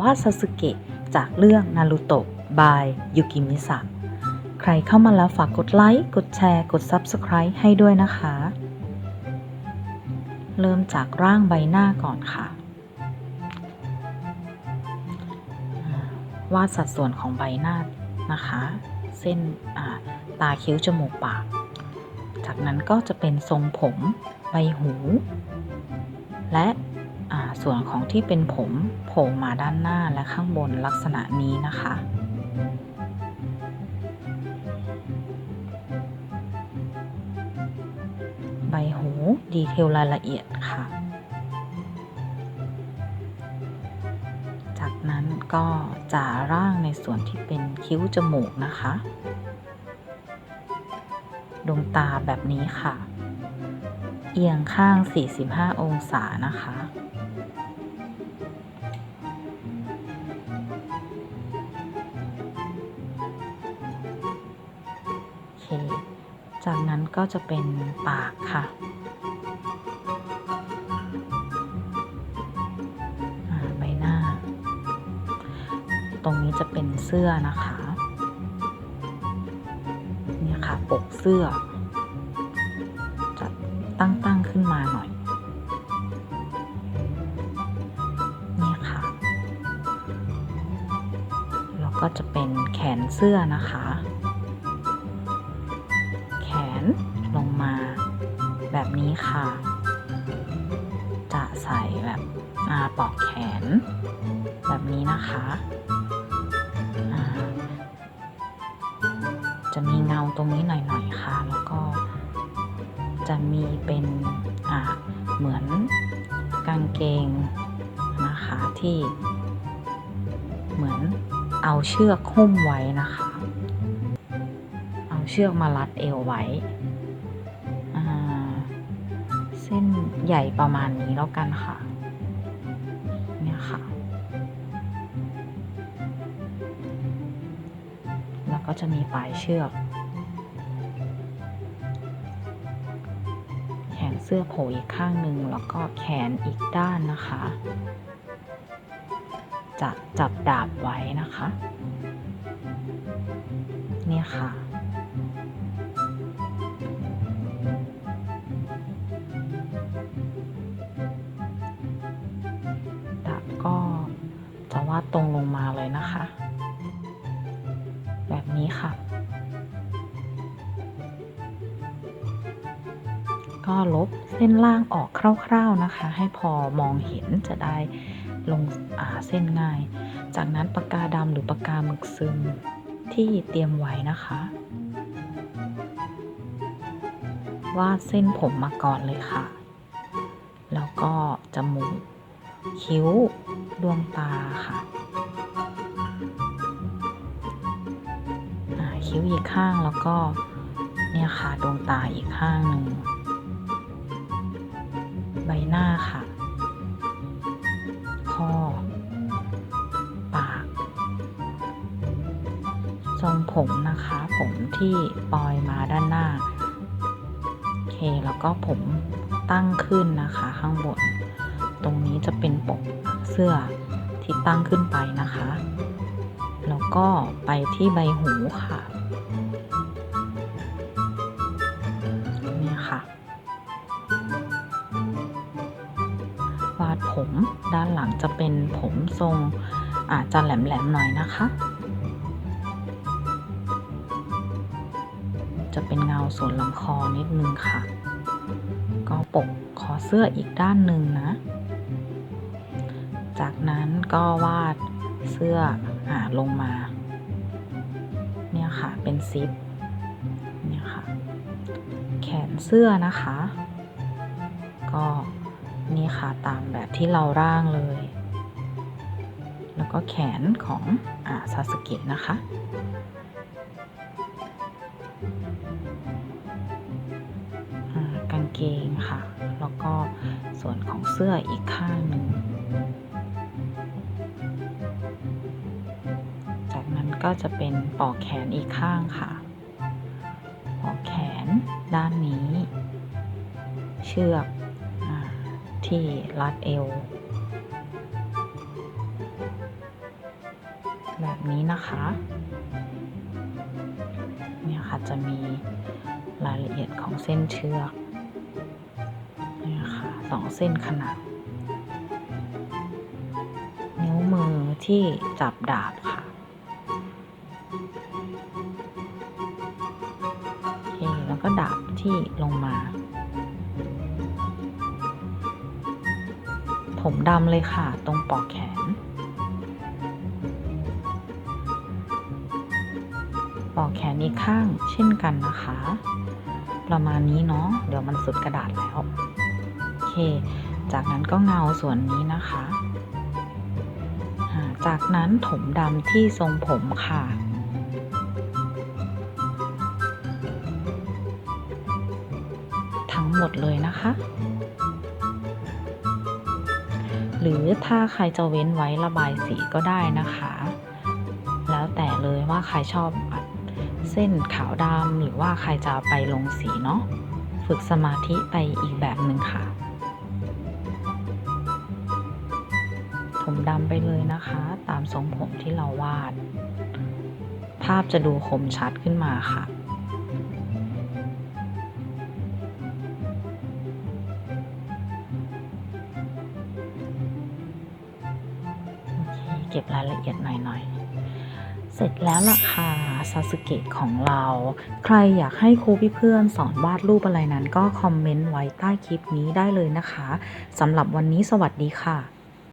ว่าซาสึเกะจากเรื่องนารูโตะบายยุกิมิสะใครเข้ามาแล้วฝากกดไลค์ กดแชร์ กด Subscribe ให้ด้วยนะคะ เริ่มจากร่างใบหน้าก่อนค่ะ วาดสัดส่วนของใบหน้านะคะ เส้นตาคิ้วจมูกปาก จากนั้นก็จะเป็นทรงผม ใบหู และ ส่วนของที่เป็นผมโผล่มาด้านหน้าและข้างบนลักษณะนี้นะคะ ใบหูดีเทลรายละเอียดค่ะ จากนั้นก็จะร่างในส่วนที่เป็นคิ้วจมูกนะคะ ดวงตาแบบนี้ค่ะ เอียงข้าง 45 องศานะคะ เค จากนั้นก็จะเป็นปากค่ะใบหน้า ตรงนี้จะเป็นเสื้อนะคะ เนี่ยค่ะปกเสื้อ จะตั้งตั้งขึ้นมาหน่อย เนี่ยค่ะ แล้วก็จะเป็นแขนเสื้อนะคะ แบบนี้ค่ะ จะใส่แบบอาปอกแขน แบบนี้นะคะจะมีเงาตรงนี้หน่อยๆค่ะ แล้วก็จะมีเป็นเหมือนกางเกงนะคะที่เหมือนเอาเชือกหุ้มไว้นะคะ เอาเชือกมารัดเอวไว้ เส้นใหญ่ประมาณนี้แล้วกันค่ะ เนี่ยค่ะ แล้วก็จะมีปลายเชือก แขนเสื้อโผล่อีกข้างหนึ่งแล้วก็แขนอีกด้านนะคะ จะจับดาบไว้นะคะ เนี่ยค่ะาดตรงลงมาเลยนะคะ แบบนี้ค่ะ ก็ลบเส้นล่างออกคร่าวๆนะคะ ให้พอมองเห็นจะได้ลงาเส้นง่าย จากนั้นปากกาดำหรือปากกาหมึกซึมที่เตรียมไว้นะคะ วาดเส้นผมมาก่อนเลยค่ะ แล้วก็จมูก คิ้ว ดวงตาค่ะคิ้วอีกข้างแล้วก็เนี่ยค่ะดวงตาอีกข้างหนึ่งใบหน้าค่ะ คอ ปาก ทรงผมนะคะ ผมที่ปล่อยมาด้านหน้า โอเค แล้วก็ผมตั้งขึ้นนะคะข้างบน ตรงนี้จะเป็นปกเสื้อที่ตั้งขึ้นไปนะคะ แล้วก็ไปที่ใบหูค่ะ นี่ค่ะ วาดผมด้านหลังจะเป็นผมทรงอาจจะแหลมๆหน่อยนะคะ จะเป็นเงาส่วนลำคอนิดนึงค่ะ ก็ปกคอเสื้ออีกด้านหนึ่งนะ จากนั้นก็วาดเสื้ออลงมา เนี่ยค่ะเป็นซิปเนี่ยค่ะ แขนเสื้อนะคะ ก็นี่ค่ะตามแบบที่เราร่างเลย แล้วก็แขนของอาซาสกะนะคะกางเกงค่ะ แล้วก็ส่วนของเสื้ออีกข้างหนึ่ง ก็จะเป็นปอกแขนอีกข้างค่ะ ปอกแขนด้านนี้ เชือกอที่รัดเอว แบบนี้นะคะเนี่ยค่ะจะมีรายละเอียดของเส้นเชือกเนี่ยค่ะสองเส้นขนาด นิ้วมือที่จับดาบค่ะ โอเคแล้วก็ดาบที่ลงมา ผมดำเลยค่ะ ตรงปอกแขน ปอกแขนอีกข้างเช่นกันนะคะ ประมาณนี้เนาะเดี๋ยวมันสุดกระดาษแล้ว โอเค จากนั้นก็เงาส่วนนี้นะคะจากนั้นถมดำที่ทรงผมค่ะ ทั้งหมดเลยนะคะ หรือถ้าใครจะเว้นไว้ระบายสีก็ได้นะคะ แล้วแต่เลยว่าใครชอบอัดเส้นขาวดำหรือว่าใครจะไปลงสีเนาะฝึกสมาธิไปอีกแบบหนึ่งค่ะผมดำไปเลยนะคะ ตามทรงผมที่เราวาด ภาพจะดูคมชัดขึ้นมาค่ะ เก็บรายละเอียดหน่อยๆ เสร็จแล้วล่ะค่ะซาสึเกะของเรา ใครอยากให้ครูพี่เพื่อนสอนวาดรูปอะไรนั้นก็คอมเมนต์ไว้ใต้คลิปนี้ได้เลยนะคะสำหรับวันนี้สวัสดีค่ะ